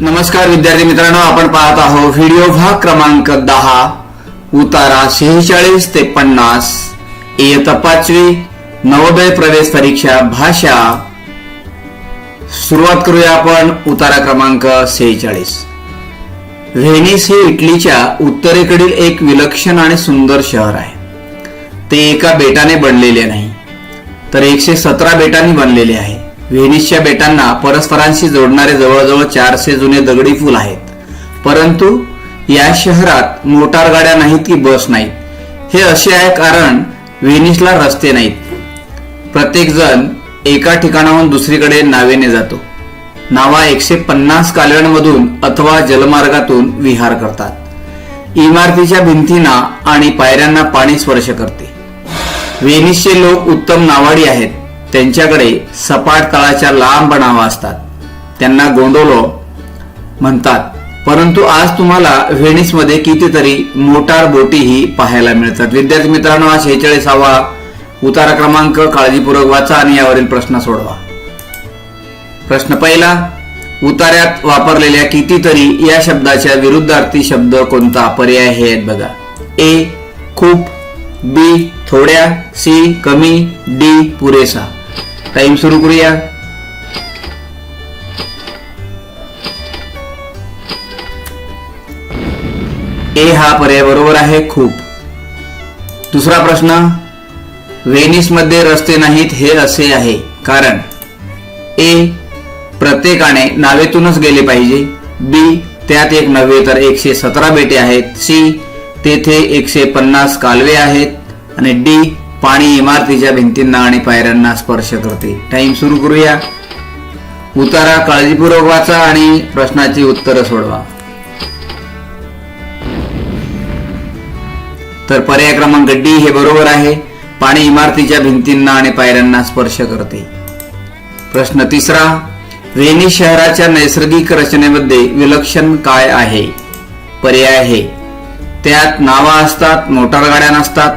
नमस्कार विद्यार्थी मित्रांनो आपण पाहत आहोत व्हिडिओ भाग क्रमांक दहा उतारा शेहेचाळीस ते पन्नास इयत्ता पाचवी नवोदय प्रवेश परीक्षा भाषा. सुरुवात करूया आपण उतारा क्रमांक शेहेचाळीस. व्हेनिस हे इटलीच्या उत्तरेकडील एक विलक्षण आणि सुंदर शहर आहे. ते एका बेटाने बनलेले नाही तर एकशे सतरा बेटांनी बनलेले आहे. व्हेनिसच्या बेटांना परस्परांशी जोडणारे जवळजवळ चारशे जुने दगडी पूल आहेत. परंतु या शहरात मोटार गाड्या नाहीत की बस नाहीत? हे असे आहे कारण व्हेनिसला रस्ते नाहीत. प्रत्येकजण एका ठिकाणाहून दुसरीकडे नावेने जातो. नावा एकशे पन्नास कालव्यांमधून अथवा जलमार्गातून विहार करतात. इमारतीच्या भिंतींना आणि पायऱ्यांना पाणी स्पर्श करते. व्हेनिसचे लोक उत्तम नावाडी आहेत. त्यांच्याकडे सपाट तळाच्या लांब नावा असतात. त्यांना गोंडोलो म्हणतात परंतु आज तुम्हाला व्हेनिसमध्ये कितीतरी मोटार बोटीही पाहायला मिळतात. विद्यार्थी मित्रांनो हा शेहेचाळीसावा उतारा क्रमांक काळजीपूर्वक वाचा आणि यावरील प्रश्न सोडवा. प्रश्न पहिला उतार्यात वापरलेल्या कितीतरी या शब्दाच्या विरुद्धार्थी शब्द कोणता? पर्याय हे आहेत बघा. ए खूप बी थोड्या सी कमी डी पुरेसा. टाइम सुरू करूया. ए हा पर्याय बरोबर आहे खूप. दुसरा प्रश्न व्हेनिसमध्ये रस्ते नाहीत हे असे आहे. कारण ए प्रत्येकाने नावेतूनच गेले पाहिजे. बी त्यात एक नव्हे तर एकशे सतरा बेटे आहेत. सी तेथे एकशे पन्नास कालवे आहेत. आणि डी पाणी इमारतीच्या भिंतींना आणि पायऱ्यांना स्पर्श करते. टाइम सुरू करूया. उतारा काळजीपूर्वक वाचा आणि प्रश्नाची उत्तरं सोडवा. तर पर्याय क्रमांक डी हे बरोबर आहे. पाणी इमारतीच्या भिंतींना आणि पायऱ्यांना स्पर्श करते. प्रश्न तिसरा व्हेनिस शहराच्या नैसर्गिक रचनेमध्ये विलक्षण काय आहे? पर्याय आहे. त्यात नावा असतात मोटार गाड्या नसतात.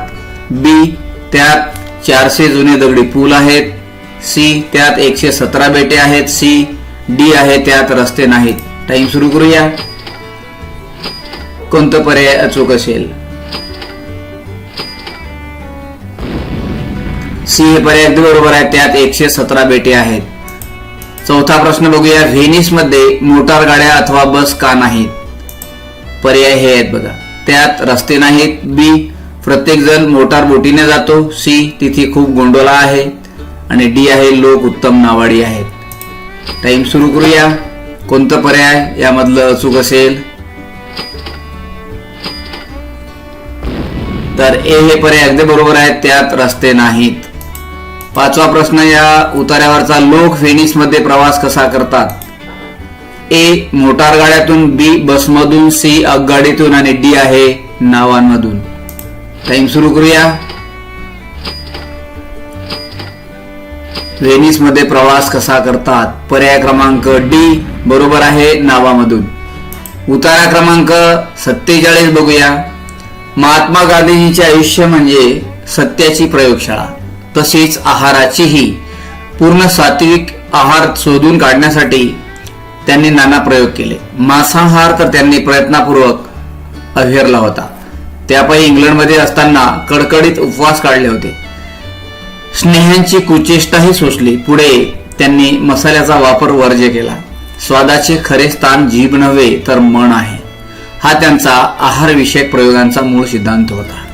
बी त्यात चारशे जुने दगडी पूल आहेत. सी त्यात एकशे सतरा बेटे आहेत. सी डी आहे त्यात रस्ते नाहीत. टाइम सुरू करूया. कोणतं पर्याय अचूक असेल? सी हे पर्याय अगदी बरोबर आहे. त्यात एकशे सतरा बेटे आहेत. चौथा प्रश्न बघूया. व्हेनिसमध्ये मोटार गाड्या अथवा बस का नाहीत? पर्याय हे आहेत बघा. त्यात रस्ते नाहीत. बी प्रत्येक जण मोटार बोटीने जातो. सी तिथे खूप गोंडोला आहे आणि डी आहे लोक उत्तम नावाडी आहेत. टाइम सुरू करूया. कोणतं पर्याय? यामधलं अचूक असेल. तर ए हे पर्याय अगदी बरोबर आहेत. त्यात रस्ते नाहीत. पाचवा प्रश्न या उतार्यावरचा लोक व्हेनिसमध्ये प्रवास कसा करतात? ए मोटार गाड्यातून बी बसमधून सी आगगाडीतून आणि डी आहे नावांमधून. टाइम सुरू करूया. व्हेनिसमध्ये प्रवास कसा करतात? पर्याय क्रमांक डी बरोबर आहे नावामधून. उतारा क्रमांक सत्तेचाळीस बघूया. महात्मा गांधीजींचे आयुष्य म्हणजे सत्याची प्रयोगशाळा. तसेच आहाराचीही. पूर्ण सात्विक आहार शोधून काढण्यासाठी त्यांनी नाना प्रयोग केले. मांसाहार तर त्यांनी प्रयत्नपूर्वक अव्हेरला होता. त्यापायी इंग्लंडमध्ये असताना कडकडीत उपवास काढले होते. स्नेहांची कुचेष्टाही सोसली. पुढे त्यांनी मसाल्याचा वापर वर्ज्य केला. स्वादाचे खरे स्थान जीभ नव्हे तर मन आहे. हा त्यांचा आहारविषयक प्रयोगांचा मूळ सिद्धांत होता.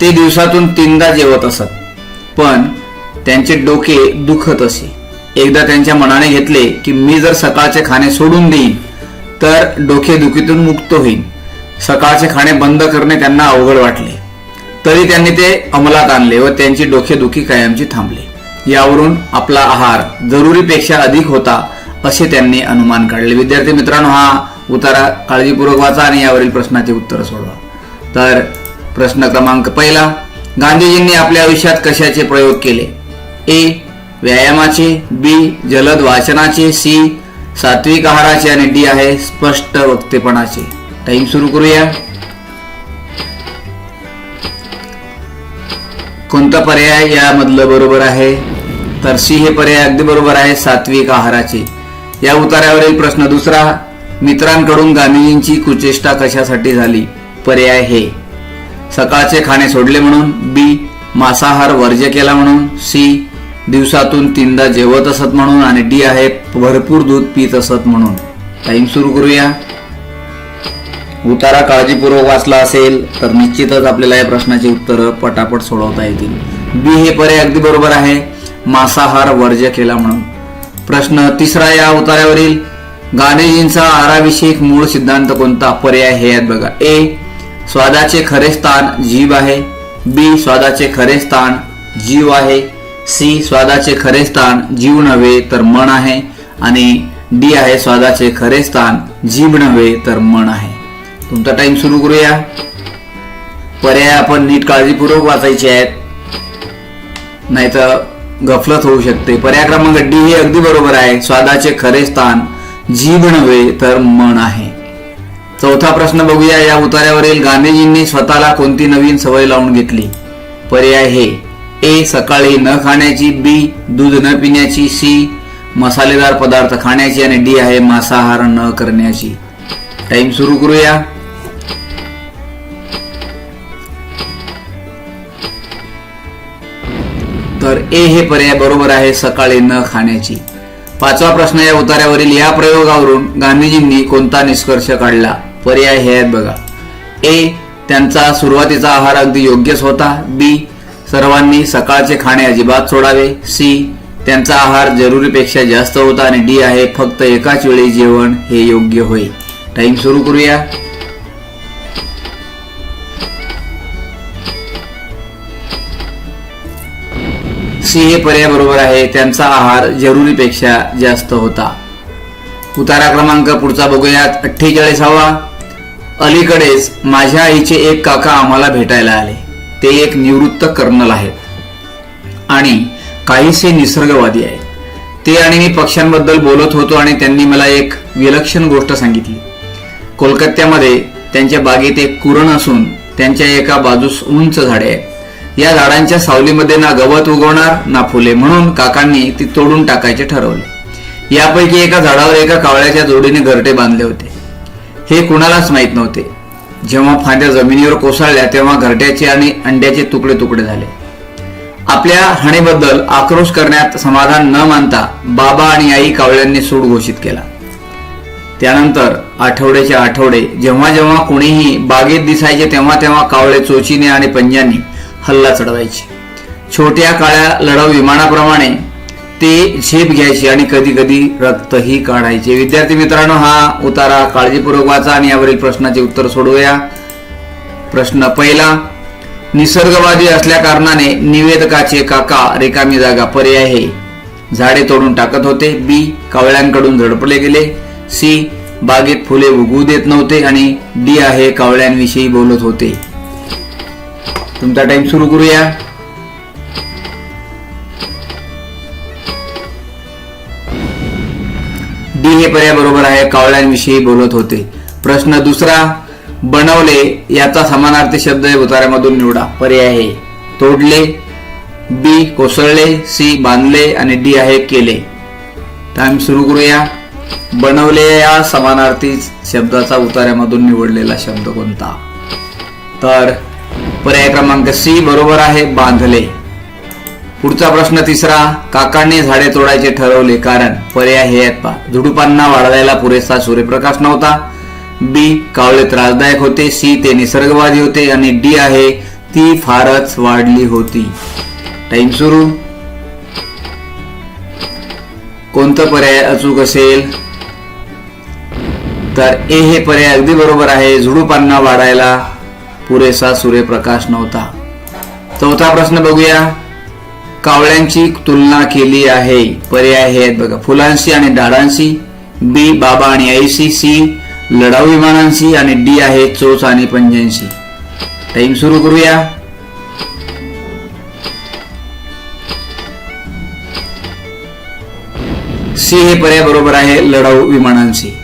ते दिवसातून तीनदा जेवत असत पण त्यांचे डोके दुखत असे. एकदा त्यांच्या मनाने घेतले की मी जर सकाळचे खाणे सोडून देईन तर डोकेदुखीतून मुक्त होईन. सकाळचे खाणे बंद करणे त्यांना अवघड वाटले. तरी त्यांनी ते अंमलात आणले व त्यांची डोकेदुखी कायमची थांबली. यावरून आपला आहार जरुरीपेक्षा अधिक होता असे त्यांनी अनुमान काढले. विद्यार्थी मित्रांनो हा उतारा काळजीपूर्वक वाचा आणि यावरील प्रश्नाची उत्तर सोडवा. तर प्रश्न क्रमांक पहिला. गांधीजींनी आपल्या आयुष्यात कशाचे प्रयोग केले? ए. व्यायामाचे बी. जलद वाचनाचे सी. सात्विक आहाराचे आणि डी आहे स्पष्ट वक्तेपणाचे. टाइम सुरू करूया कोणता पर्याय यामधलं बरोबर आहे? तर सी हे पर्याय अगदी बरोबर आहे सात्विक आहाराचे. या उतार्यावरील प्रश्न दुसरा मित्रांकडून गांधीजींची कुचेष्टा कशासाठी झाली? पर्याय हे. सकाळचे खाणे सोडले म्हणून बी मांसाहार वर्ज्य केला म्हणून सी दिवसातून तीनदा जेवत असत म्हणून आणि डी आहे भरपूर दूध पित असत म्हणून. टाइम सुरू करूया. उतारा काळजीपूर्वक वाचला असेल तर निश्चितच आपल्याला या प्रश्नाची उत्तरं पटापट सोडवता येतील. बी हे पर्याय अगदी बरोबर आहे. मांसाहार वर्ज्य केला म्हणून. प्रश्न तिसरा या उतार्यावरील गांधीजींचा आहाराविषयी मूळ सिद्धांत कोणता? पर्याय हे आहेत बघा. ए स्वादाचे खरे स्थान जीव आहे. बी स्वादाचे खरे स्थान जीव आहे. सी स्वादाचे खरे स्थान जीव नव्हे तर मन आहे. आणि डी आहे स्वादाचे खरे स्थान जीभ नव्हे तर मन आहे. तुमचा टाइम सुरू करूया. पर्याय आपण नीट काळजीपूर्वक वाचायचे आहेत. नाहीतर गफलत होऊ शकते. पर्याय क्रमांक डी हे अगदी बरोबर आहे. स्वादाचे खरे स्थान जीभ नव्हे तर मन आहे. चौथा प्रश्न बघूया. या उतार्यावरील गांधीजींनी स्वतःला कोणती नवीन सवय लावून घेतली? पर्याय हे ए सकाळी न खाण्याची बी दूध न पिण्याची सी मसालेदार पदार्थ खाण्याची आणि डी आहे मांसाहार न करण्याची. टाइम सुरू करूया. ए हे पर्याय बरोबर आहे सकाळी न खाण्याची. पाचवा प्रश्न या उतार्यावरील या प्रयोगावरून गांधीजींनी कोणता निष्कर्ष काढला? पर्याय हे आहेत बघा. ए त्यांचा सुरुवातीचा आहार अगदी योग्यच होता. बी सर्वांनी सकाळचे खाणे अजिबात सोडावे. सी त्यांचा आहार जरुरीपेक्षा जास्त होता. आणि डी आहे फक्त एकाच वेळी जेवण हे योग्य होय टाइम सुरू करूया. पक्षी हे पर्याबरोबर आहे त्यांचा आहार जरुरीपेक्षा जास्त होता. उतारा क्रमांक पुढचा बघूयात. अठ्ठेचाळीसावा. अलीकडेच माझ्या आईचे एक काका आम्हाला भेटायला आले. ते एक निवृत्त कर्नल आहेत. आणि काहीसे निसर्गवादी आहेत. ते आणि मी पक्ष्यांबद्दल बोलत होतो आणि त्यांनी मला एक विलक्षण गोष्ट सांगितली. कोलकात्यामध्ये त्यांच्या बागेत एक कुरण असून त्यांच्या एका बाजूस उंच झाडे आहेत. या झाडांच्या सावलीमध्ये ना गवत उगवणार ना फुले. म्हणून काकांनी ती तोडून टाकायचे ठरवले. यापैकी एका झाडावर एका कावळ्याच्या जोडीने घरटे बांधले होते. हे कुणालाच माहीत नव्हते. जेव्हा फांद्या जमिनीवर कोसळल्या तेव्हा घरट्याचे आणि अंड्याचे तुकडे तुकडे झाले. आपल्या हाणीबद्दल आक्रोश करण्यात समाधान न मानता बाबा आणि आई कावळ्यांनी सूड घोषित केला. त्यानंतर आठवड्याच्या आठवडे जेव्हा जेव्हा कुणीही बागेत दिसायचे तेव्हा तेव्हा कावळे चोचीने आणि पंजांनी हल्ला चढवायची. छोट्या काळ्या लढाऊ विमानाप्रमाणे ते झेप घ्यायचे आणि कधी कधी रक्तही काढायचे. विद्यार्थी मित्रांनो हा उतारा काळजीपूर्वक वाचा आणि यावरील प्रश्नाचे उत्तर सोडवूया. प्रश्न पहिला निसर्गवादी असल्या कारणाने निवेदकाचे काका रिकामी जागा पर्याय हे झाडे तोडून टाकत होते. बी कावळ्यांकडून झडपले गेले. सी बागेत फुले उगवू देत नव्हते आणि डी आहे कावळ्यांविषयी बोलत होते. तुमचा टाइम सुरू करूया. डी हे पर्याय बरोबर आहे कावळ्यांविषयी बोलत होते. प्रश्न दुसरा बनवले याचा समानार्थी शब्द उतार्यामधून निवडा. पर्याय आहे तोडले. बी कोसळले. सी बांधले. आणि डी आहे केले. टाइम सुरू करूया. बनवले या समानार्थी शब्दाचा उतार्यामधून निवडलेला शब्द कोणता? तर पर्याय क्रमांक सी बरोबर आहे बांधले. पुढचा प्रश्न तिसरा काकांनी झाडे तोडायचे ठरवले कारण पर्याय हे आहेत पा झुडुपांना वाढवायला पुरेसा सूर्यप्रकाश नव्हता. बी कावळे त्रासदायक होते. सी ते निसर्गवादी होते. आणि डी आहे ती फारच वाढली होती. टाइम सुरू. कोणतं पर्याय अचूक असेल? तर ए हे पर्याय अगदी बरोबर आहे. झुडुपांना वाढायला पुरेसा सूर्यप्रकाश नव्हता. चौथा प्रश्न बघूया. कावळ्यांची तुलना केली आहे. पर्याय हे आहेत बघा. फुलांशी आणि डाळांशी बी बाबा आणि आईशी सी लढाऊ विमानांशी आणि डी आहे चोच आणि पंजांशी टाइम सुरू करूया. सी हे पर्याय बरोबर आहे लढाऊ विमानांशी.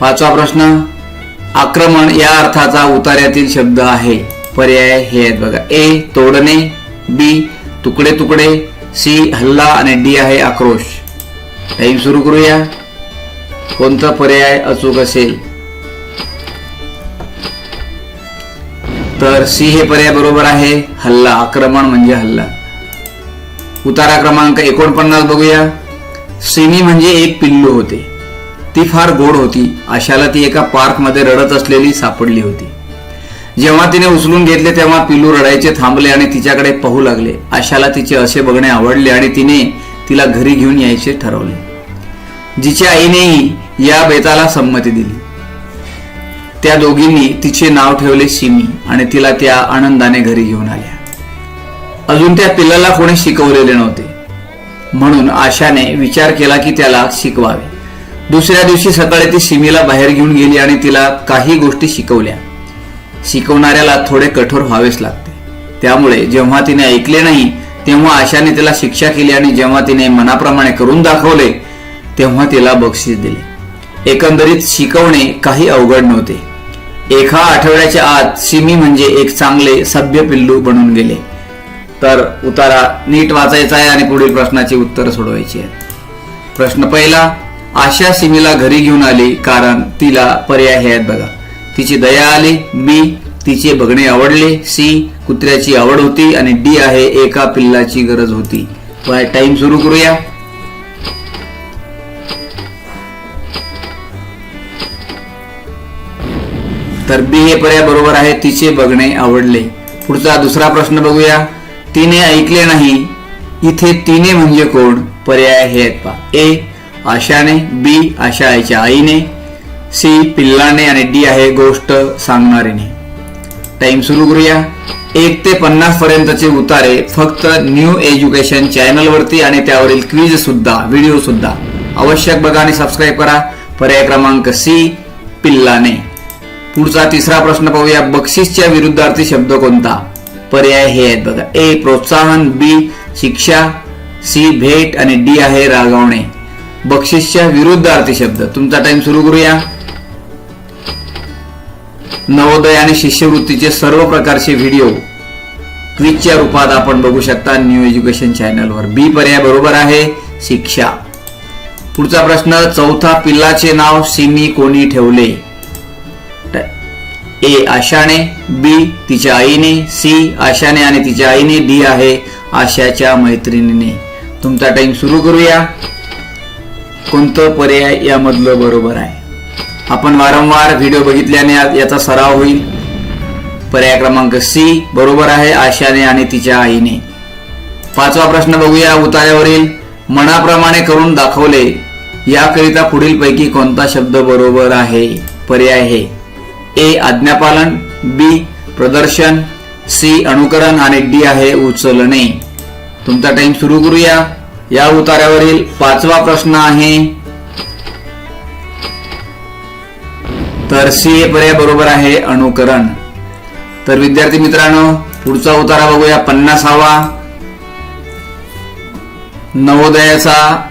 पाचवा प्रश्न आक्रमण या अर्थाचा उतार्यातील शब्द आहे. पर्याय हे आहेत बघा. ए तोडणे. बी तुकडे तुकडे. सी हल्ला. आणि डी आहे आक्रोश. टाईम सुरू करूया. कोणता पर्याय अचूक असेल? तर सी हे पर्याय बरोबर आहे. हल्ला. आक्रमण म्हणजे हल्ला. उतारा क्रमांक एकोणपन्नास बघूया. सिमी म्हणजे एक पिल्लू होते. ती फार गोड होती. आशाला ती एका पार्कमध्ये रडत असलेली सापडली होती. जेव्हा तिने उचलून घेतले तेव्हा पिल्लू रडायचे थांबले आणि तिच्याकडे पाहू लागले. आशाला तिचे असे बघणे आवडले आणि तिने तिला घरी घेऊन यायचे ठरवले. जिच्या आईनेही या बेताला संमती दिली. त्या दोघींनी तिचे नाव ठेवले सिमी आणि तिला त्या आनंदाने घरी घेऊन आल्या. अजून त्या पिल्लाला कोणी शिकवलेले नव्हते. म्हणून आशाने विचार केला की त्याला शिकवावे. दुसऱ्या दिवशी सकाळी ती सिमीला बाहेर घेऊन गेली आणि तिला काही गोष्टी शिकवल्या. शिकवणाऱ्याला थोडे कठोर व्हावेच लागते. त्यामुळे जेव्हा तिने ऐकले नाही तेव्हा आशाने तिला शिक्षा केली आणि जेव्हा तिने मनाप्रमाणे करून दाखवले तेव्हा तिला बक्षीस दिले. एकंदरीत शिकवणे काही अवघड नव्हते. एका आठवड्याच्या आत सिमी म्हणजे एक चांगले सभ्य पिल्लू बनून गेले. तर उतारा नीट वाचायचा आहे आणि पुढील प्रश्नाची उत्तर सोडवायची आहेत. प्रश्न पहिला आशा सिमीला घरी घेऊन आली कारण तिला पर्याय हे आहेत बघा. तिची दया आली बी तिचे बघणे आवडले सी कुत्र्याची आवड होती आणि डी आहे एका पिल्लाची गरज होती. टाइम सुरू करूया. तर बी हे पर्याय बरोबर आहे तिचे बघणे आवडले. पुढचा दुसरा प्रश्न बघूया. तिने ऐकले नाही. इथे तिने म्हणजे कोण? पर्याय हे आहेत पा ए आशाने बी आशा आईच्या आईने सी पिल्लाने आणि डी आहे गोष्ट सांगणारीने. टाइम सुरू करूया. एक ते पन्नास पर्यंतचे उतारे फक्त न्यू एज्युकेशन चॅनलवरती आणि त्यावरील क्वीज सुद्धा व्हिडिओ सुद्धा. आवश्यक बघा आणि सबस्क्राईब करा. पर्याय क्रमांक सी पिल्लाने. पुढचा तिसरा प्रश्न पाहूया. बक्षीसच्या विरुद्धार्थी शब्द कोणता? पर्याय हे आहेत बघा. ए प्रोत्साहन बी शिक्षा सी भेट आणि डी आहे रागवणे. बक्षीसच्या विरुद्धार्थी शब्द. तुमचा टाइम सुरू करूया. नवोदय आणि शिष्यवृत्तीचे सर्व प्रकारचे व्हिडिओ क्विजच्या रूपात आपण बघू शकता न्यू एज्युकेशन चॅनलवर बी पर्याय बरोबर आहे शिक्षा. पुढचा प्रश्न चौथा पिल्लाचे नाव सिमी कोणी ठेवले? ए आशाने बी तिच्या आईने सी आशाने आणि तिच्या आईने डी आहे आशाच्या मैत्रिणीने. तुमचा टाइम सुरू करूया. कोणतं पर्याय यामधलं बरोबर आहे? आपण वारंवार व्हिडिओ बघितल्याने याचा सराव होईल. पर्याय क्रमांक सी बरोबर आहे आशाने आणि तिच्या आईने. पाचवा प्रश्न बघूया उतार्यावरील मनाप्रमाणे करून दाखवले. याकरिता पुढील पैकी कोणता शब्द बरोबर आहे? पर्याय हे. ए आज्ञापालन. बी प्रदर्शन. सी अनुकरण. आणि डी आहे उचलणे. तुमचा टाइम सुरू करूया. या उतार्यावरील पाचवा प्रश्न आहे. तर सी हे पर्याय बरोबर आहे अनुकरण. तर विद्यार्थी मित्रांनो पुढचा उतारा बघूया पन्नासावा. नवोदयाचा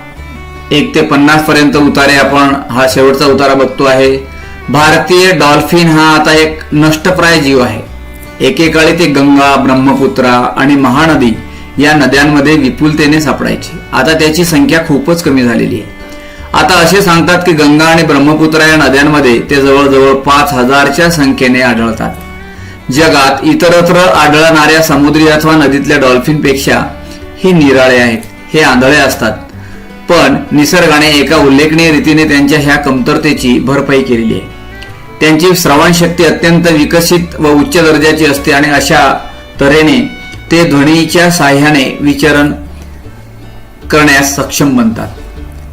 एक ते पन्नास पर्यंत उतारे आपण हा शेवटचा उतारा बघतो आहे. भारतीय डॉल्फिन हा आता एक नष्टप्राय जीव आहे. एकेकाळी ते गंगा ब्रह्मपुत्रा आणि महानदी या नद्यांमध्ये विपुलतेने सापडायचे. आता त्याची संख्या खूपच कमी झालेली आहे. आता असे सांगतात की गंगा आणि ब्रह्मपुत्रा या नद्यांमध्ये ते जवळजवळ पाच हजारच्या संख्येने आढळतात. जगात इतरत्र आढळणाऱ्या समुद्री अथवा नदीतल्या डॉल्फिनपेक्षा हे निराळे आहेत हे आंधळे असतात. पण निसर्गाने एका उल्लेखनीय रीतीने त्यांच्या ह्या कमतरतेची भरपाई केलेली आहे. त्यांची श्रवणशक्ती अत्यंत विकसित व उच्च दर्जाची असते आणि अशा तऱ्हेने ते ध्वनीच्या साह्याने विचरण करण्यास सक्षम बनतात.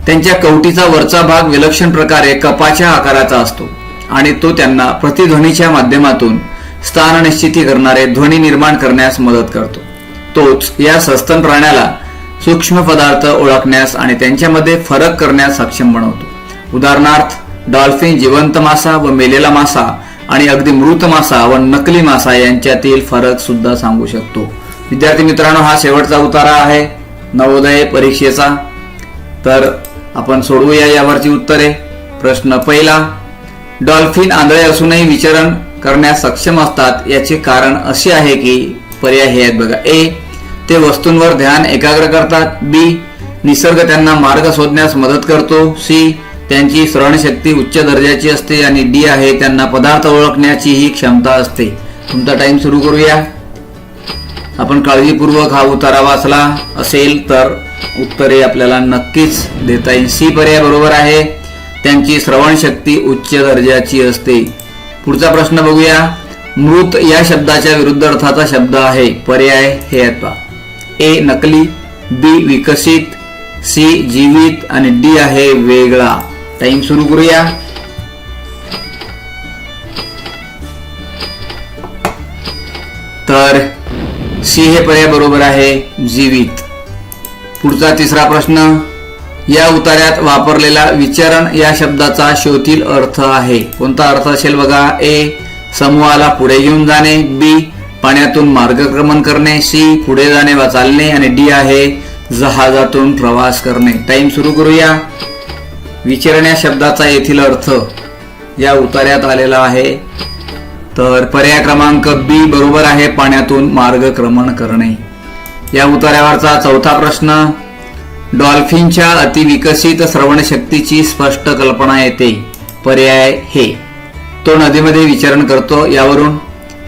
त्यांच्या कवटीचा वरचा भाग विलक्षण प्रकारे कपाच्या आकाराचा असतो आणि तो त्यांना प्रतिध्वनीच्या माध्यमातून स्थान निश्चिती करणारे ध्वनी निर्माण करण्यास मदत करतो. तोच या सस्तन प्राण्याला सूक्ष्म पदार्थ ओळखण्यास आणि त्यांच्यामध्ये फरक करण्यास सक्षम बनवतो. उदाहरणार्थ डॉल्फिन जिवंत मासा व मेलेला मासा आणि अगदी मृत मासा व नकली मासा यांच्यातील फरक सुद्धा सांगू शकतो. विद्यार्थी मित्रांनो हा शेवटचा उतारा आहे नवोदय परीक्षेचा. तर आपण सोडवूया यावरची उत्तरे. प्रश्न पहिला डॉल्फिन आंधळे असूनही विचरण करण्यास सक्षम असतात याचे कारण असे आहे की पर्याय हे आहेत बघा. ए ते वस्तूंवर ध्यान एकाग्र करतात. बी निसर्ग त्यांना मार्ग शोधण्यास मदत करतो. सी त्यांची श्रवणशक्ती उच्च दर्जाची असते आणि डी आहे त्यांना पदार्थ ओळखण्याची ही क्षमता असते. तुमचा टाइम सुरू करूया. आपण काळजीपूर्वक हा उतारा वाचला असेल तर उत्तरे आपल्याला नक्कीच देता येईल. सी पर्याय बरोबर आहे. त्यांची श्रवणशक्ती उच्च दर्जाची असते. पुढचा प्रश्न बघूया. मृत या शब्दाच्या विरुद्ध अर्थाचा शब्द आहे. पर्याय हे आहेत ए नकली बी विकसित सी जीवित आणि डी आहे वेगळा. टाइम सुरू करूया. तर सी हे पर्याय बरोबर आहे जीवित. पुढचा तिसरा प्रश्न या उतार्यात वापरलेला विचरण या शब्दाचा शोधील अर्थ आहे. कोणता अर्थ असेल बघा? ए समूहाला पुढे घेऊन जाणे. बी पाण्यातून मार्गक्रमण करणे. सी पुढे जाणे वा चालणे. आणि डी आहे जहाजातून प्रवास करणे. टाइम सुरू करूया. विचरण या शब्दाचा येथील अर्थ या उतार्यात आलेला आहे. तर पर्याय क्रमांक बी बरोबर आहे पाण्यातून मार्गक्रमण करणे. या उतार्यावरचा चौथा प्रश्न डॉल्फिनच्या अतिविकसित श्रवणशक्तीची स्पष्ट कल्पना येते. पर्याय हे. तो नदीमध्ये विचरण करतो यावरून.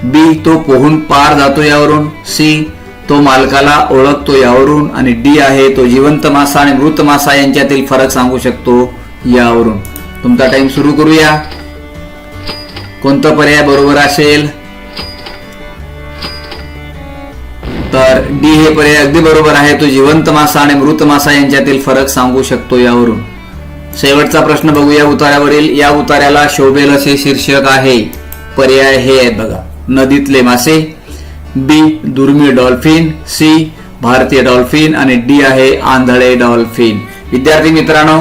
बी तो पोहून पार जातो यावरून. सी तो मालकाला ओळखतो यावरून. आणि डी आहे तो जिवंत मासा आणि मृत मासा यांच्यातील फरक सांगू शकतो यावरून. तुमचा टाइम सुरू करूया. कोणता पर्याय बरोबर असेल? तर डी हे पर्याय अगदी बरोबर आहे. तो जिवंत मासा आणि मृत मासा यांच्यातील फरक सांगू शकतो यावरून. शेवटचा प्रश्न बघूया उतार्यावरील या उतार्याला शोभेल असे शीर्षक आहे. पर्याय हे आहेत बघा. नदीतले मासे बी दुर्मिळ डॉल्फिन सी भारतीय डॉल्फिन आणि डी आहे आंधळे डॉल्फिन. विद्यार्थी मित्रांनो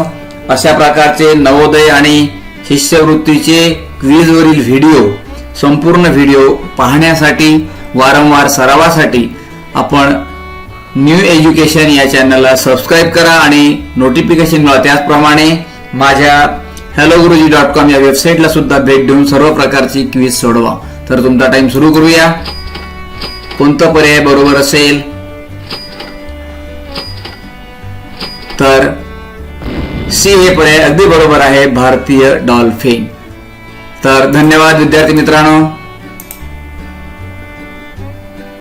अशा प्रकारचे नवोदय आणि शिष्यवृत्तीचे क्विजवरील व्हिडिओ संपूर्ण व्हिडिओ पाहण्यासाठी वारंवार सरावासाठी आपण न्यू एज्युकेशन या चॅनलला सबस्क्राईब करा आणि नोटिफिकेशन मिळवा त्याचप्रमाणे माझ्या हॅलो गुरुजी डॉट कॉम या वेबसाईटला सुद्धा भेट देऊन सर्व प्रकारची क्विज सोडवा. तर तुमचा टाइम सुरू करूया. कोणता पर्याय बरोबर असेल? तर सी हे पर्याय अगदी बरोबर आहे भारतीय डॉल्फिन तर धन्यवाद विद्यार्थी मित्रांनो.